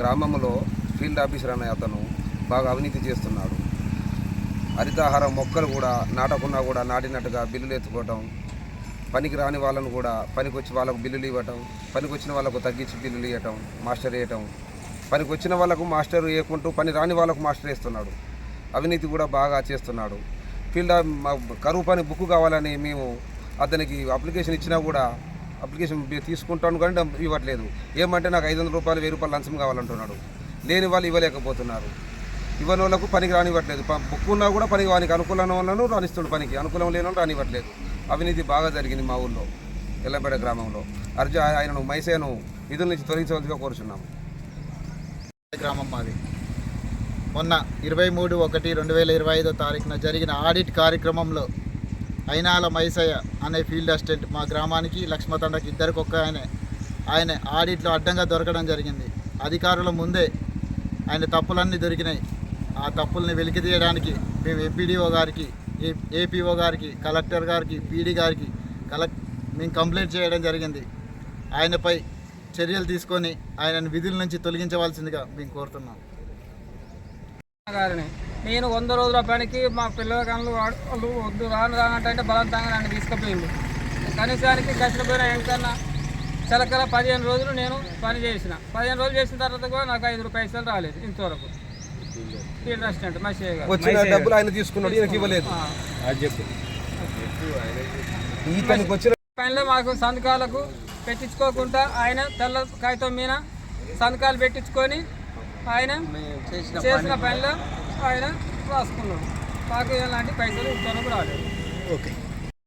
గ్రామంలో field officer అనే అతను బాగా అవినీతి చేస్తున్నాడు. హరితాహార మొక్కలు కూడా నాటకున్నా కూడా నాటినట్టుగా బిల్లులు ఎత్తుకోవటం పనికి రాని వాళ్ళను కూడా పనికి వచ్చి వాళ్ళకు బిల్లులు ఇవ్వటం పనికి వచ్చిన వాళ్ళకు తగ్గించి బిల్లులు ఇవ్వటం మాస్టర్ వేయటం పనికి వచ్చిన వాళ్ళకు మాస్టర్ వేయకుంటూ పని రాని వాళ్ళకు మాస్టర్ వేస్తున్నాడు. అవినీతి కూడా బాగా చేస్తున్నాడు. ఫీల్డ్ మా కరువు పని బుక్ కావాలని మేము అతనికి అప్లికేషన్ ఇచ్చినా కూడా అప్లికేషన్ తీసుకుంటాను కానీ ఇవ్వట్లేదు. ఏమంటే నాకు ఐదు వందల రూపాయలు వెయ్యి రూపాయలు లంచం కావాలంటున్నాడు. లేని వాళ్ళు ఇవ్వలేకపోతున్నారు. ఇవ్వని వాళ్ళకు పనికి రానివ్వట్లేదు. బుక్ ఉన్నా కూడా పనికి వానికి అనుకూలం వాళ్ళను రానిస్తుడు పనికి. అనుకూలం లేని వాళ్ళు రానివ్వట్లేదు. అవినీతి బాగా జరిగింది మా ఊళ్ళో ఎల్లంపేట గ్రామంలో. అర్జు ఆయనను మైసేను విధుల నుంచి తొలగించవలసిగా కోరుచున్నాము. గ్రామం మాది. మొన్న ఇరవై మూడు ఒకటి రెండు వేల ఇరవై ఐదో తారీఖున జరిగిన ఆడిట్ కార్యక్రమంలో అయినాల మైసయ్య అనే ఫీల్డ్ అసిస్టెంట్ మా గ్రామానికి లక్ష్మతండకి ఇద్దరికి ఒక్క ఆయనే. ఆయన ఆడిట్లో అడ్డంగా దొరకడం జరిగింది. అధికారుల ముందే ఆయన తప్పులన్నీ దొరికినాయి. ఆ తప్పుల్ని వెలికి తీయడానికి మేము ఎంపీడీఓ గారికి ఏ ఏపీఓ గారికి కలెక్టర్ గారికి పీడీ గారికి కలెక్ మేము కంప్లైంట్ చేయడం జరిగింది. ఆయనపై చర్యలు తీసుకొని ఆయనను విధుల నుంచి తొలగించవలసిందిగా మేము కోరుతున్నాం. గారిని నేను వంద రోజుల పనికి మా పిల్లగాళ్ళు వాళ్ళు వద్దు రాను రానంటే బలవంతంగా నన్ను తీసుకుపోయింది కనీసానికి గచ్చిపోయిన ఎంకన్నా చిలకల పదిహేను రోజులు నేను పని చేసిన. పదిహేను రోజులు చేసిన తర్వాత కూడా నాకు ఐదు పైసలు రాలేదు ఇంతవరకు. ఫీల్డ్ అసిస్టెంట్ మసే గారు. వచ్చిన డబ్బులు ఆయన తీసుకున్నాడు ఈయనకి ఇవ్వలేదు. ఆ. ఇతనికి వచ్చిన పనిలో మాకు సంతకాలకు పెట్టించుకోకుండా ఆయన తెల్ల కాగితం మీద సంతకాలు పెట్టించుకొని ఆయన చేసిన పనిలో ఆయన రాసుకున్నాడు. మాకు ఎలాంటి పైసలు ఇంతవరకు రాలేదు. ఓకే.